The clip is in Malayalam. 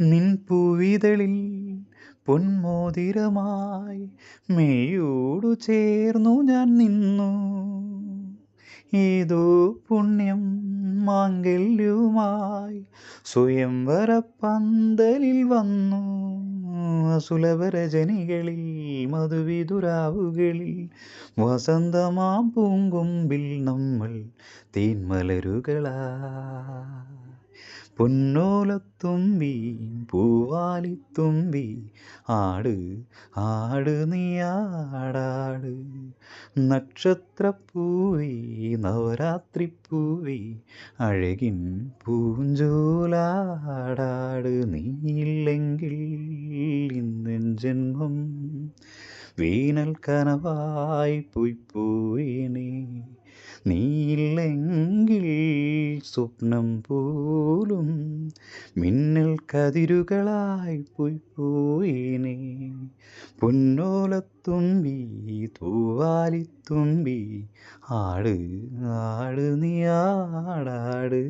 നിൻ പൂവിതളിൽ പൊന്മോതിരമായി മേയോടു ചേർന്നു ഞാൻ നിന്നു. ഏതോ പുണ്യം മാംഗല്യവുമായി സ്വയംവര പന്തലിൽ വന്നു. അസുലഭരജനികളിൽ മധുവിതുരാവുകളിൽ വസന്തമാം പൂങ്കൊമ്പിൽ നമ്മൾ തേന്മലരുകളാ പൊന്നോലത്തുമ്പി പൂവാലിത്തുമ്പി ആട് ആട് നീയാടാട് നക്ഷത്രപ്പൂവി നവരാത്രിപ്പൂവി. അഴകിൻ പൂഞ്ചോലാടാട് നീയില്ലെങ്കിൽ ഇന്നെൻ ജന്മം വീണൽ കനവായി പോയി പോയിനേ നീയില്ലെങ്കിൽ സ്വപ്നം പോലും മിന്നൽ കതിരുകളായി പോയി പോയിനെ. പൊന്നോലത്തുമ്പി തൂവാലിത്തുമ്പി ആട് ആട് നീ ആടാട്.